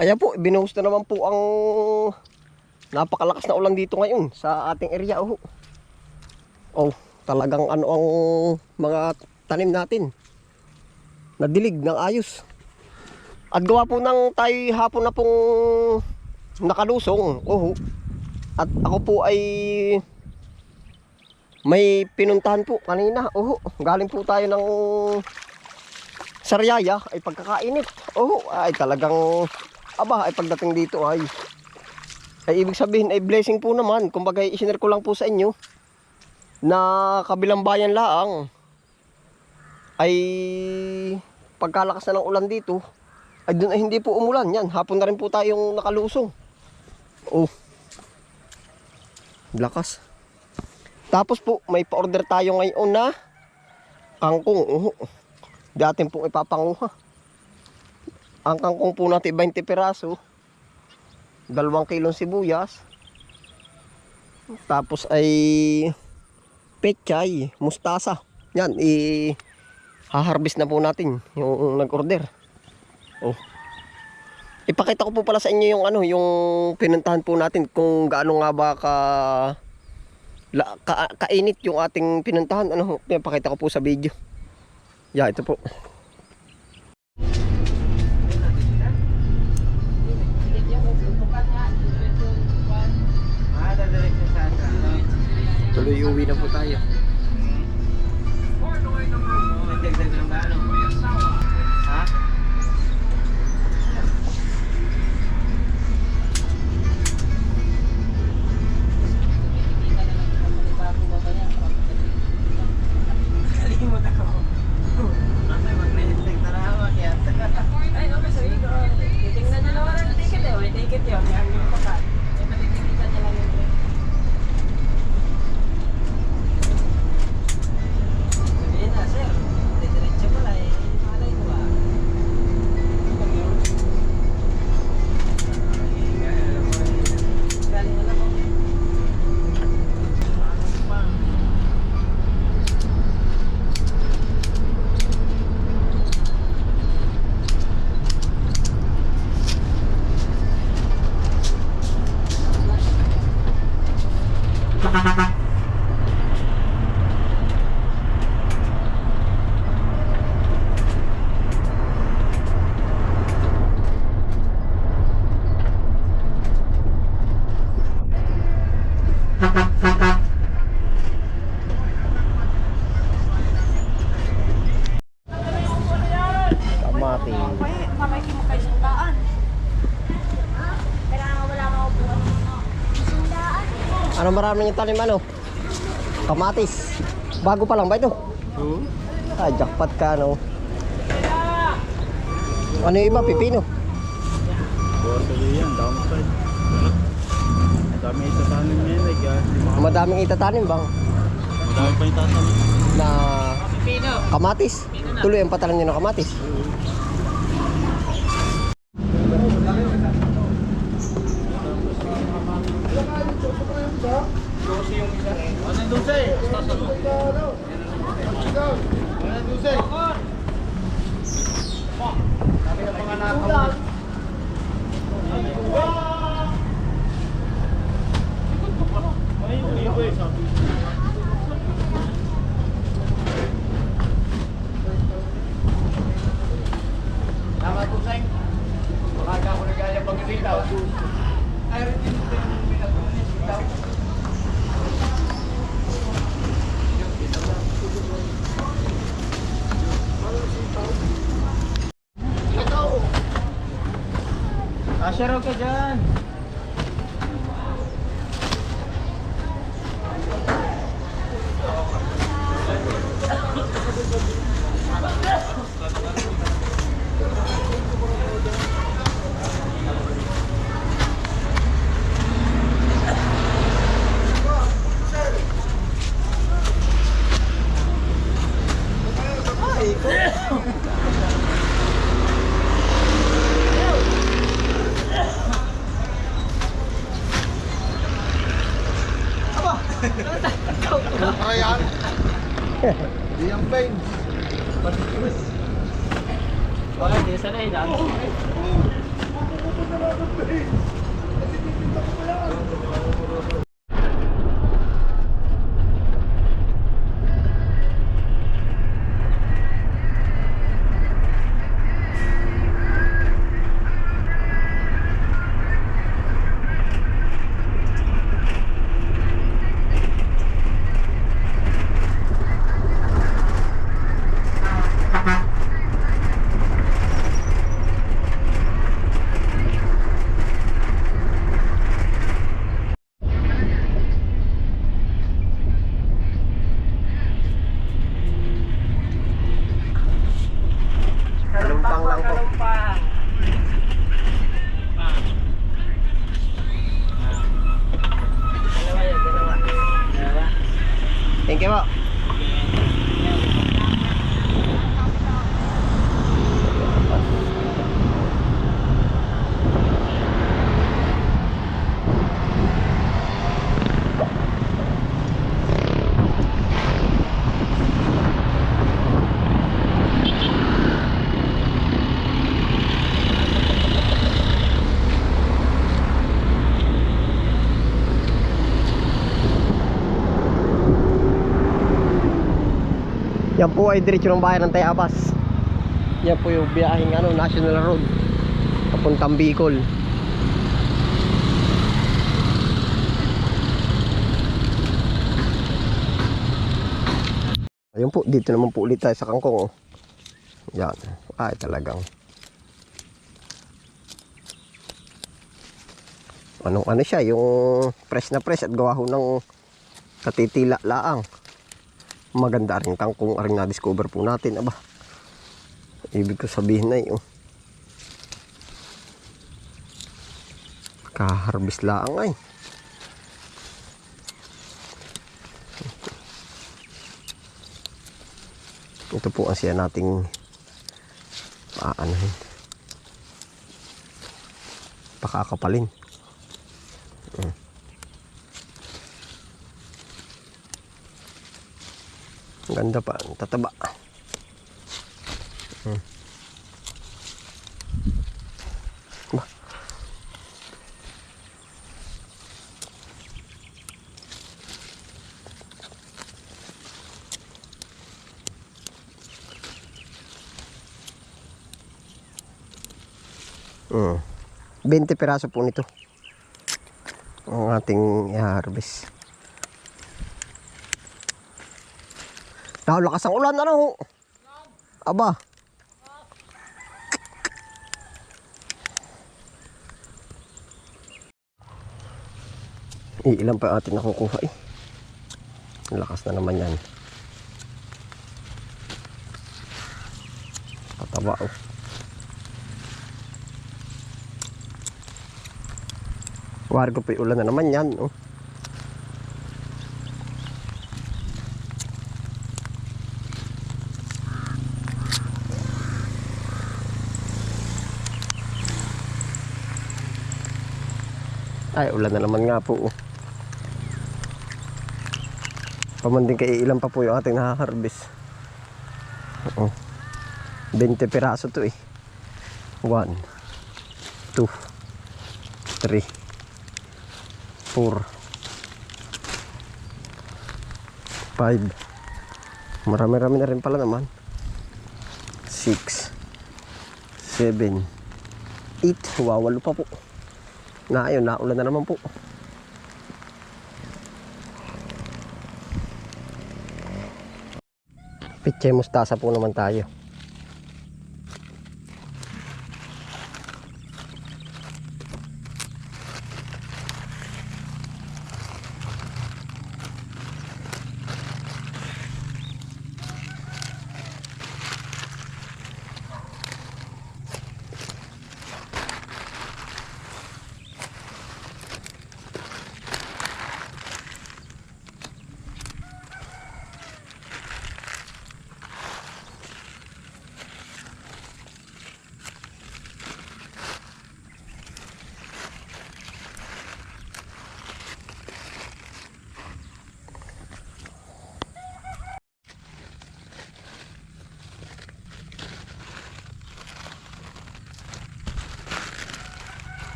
Ayan po, binuhos na naman po ang napakalakas na ulan dito ngayon sa ating area. Oh, oh talagang ano ang mga tanim natin. Nadilig ng ayos. At gawa po ng tayo hapon na pong nakalusong. Oh, at ako po ay may pinuntahan po kanina. Oh, galing po tayo ng Sariaya ay pagkakainit. Oh, ay talagang aba ay pagdating dito ay ay ibig sabihin ay blessing po naman. Kumbaga isinare ko lang po sa inyo na kabilang bayan laang ay pagkalakas na ng ulan dito ay doon ay hindi po umulan yan. Hapon na rin po tayong nakalusong. Oh. Lakas. Tapos po may pa-order tayo ngayon na kangkong. Oh. Dating po ipapanguha. Ang kangkong po natin 20 piraso. Dalawang kilong sibuyas. Tapos ay pechay, mustasa. Yan, i haharvest na po natin yung nag-order. Oh. Ipakita ko po pala sa inyo yung ano, yung pinuntahan po natin kung gaano nga ba ka, la, ka kainit yung ating pinuntahan. Ano, ipakita ko po sa video. Yeah, ito po. Tuloy uwi na po tayo. Sundaan. Ano maraming yung tanim ano? Kamatis. Bago pa lang ba ito? Oo. Ay, jackpot ka no. Ano yung iba? Pipino. Bordo yan, downside. Dami amin ngayon, like, ah, maka- Madaming itatanim bang? Madami pa yung tatanim. Na kamatis. Tuloy ang patalan nyo ng kamatis. Tama po, Seng. Baka ako nagaya pag ilitaw. Ay, rin din ito yung minagulis. Ilitaw. Raw ka dyan. akin. Patis. Okay, hindi sanay na. Oo. Pupunta na ako, ah. babe. Yan po ay diretso ng bayan ng Tayabas. Yan po yung biyaheng ano, National Road. Papuntang Bicol. Ayun po, dito naman po ulit tayo sa kangkong. Oh. Yan. Ay, talagang. Anong ano siya, yung press na press at gawa ho ng katitila laang. Maganda rin kangkong aring na-discover po natin. Aba, ibig ko sabihin na yun. Kaharbis laang ay. Ito po ang siya nating paanahin. Pakakapalin. Mm. Ang ganda pa, ang tataba. Mm. Ba. Mm. 20 piraso po nito. Ang ating i-harvest. Nakalakas ang ulan, ano? Aba. Iilan pa atin nakukuha eh. Lakas na naman yan. Pataba oh. Wargo pa yung ulan na naman yan. Oh. Ay, ulan na naman nga po. Oh. Pamanding kay ilan pa po yung ating nakaharvest. Oo. 20 piraso to eh. 1 2 3 4 5 Marami-rami na rin pala naman. 6 7 8 Wawalo pa po. Na ayun, naulan na naman po. Pitche mustasa po naman tayo.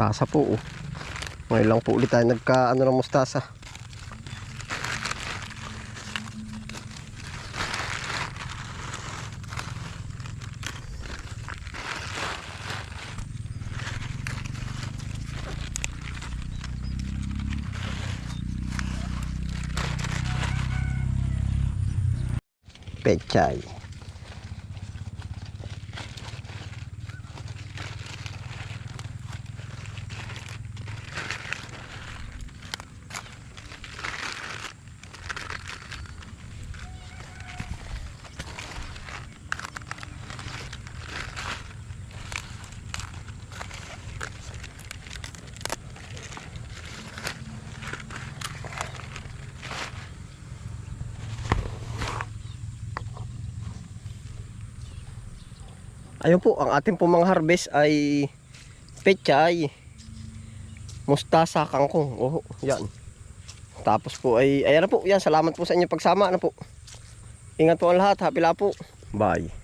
Mustasa po. Oh. Ngayon lang po ulit tayo nagka ano ng mustasa. Pechay. Ayun po, ang ating po mga harvest ay pechay, mustasa, kangkong. Oh, yan. Tapos po ay, ayan na po, yan. Salamat po sa inyong pagsama. Ano po. Ingat po ang lahat. Happy la po. Bye.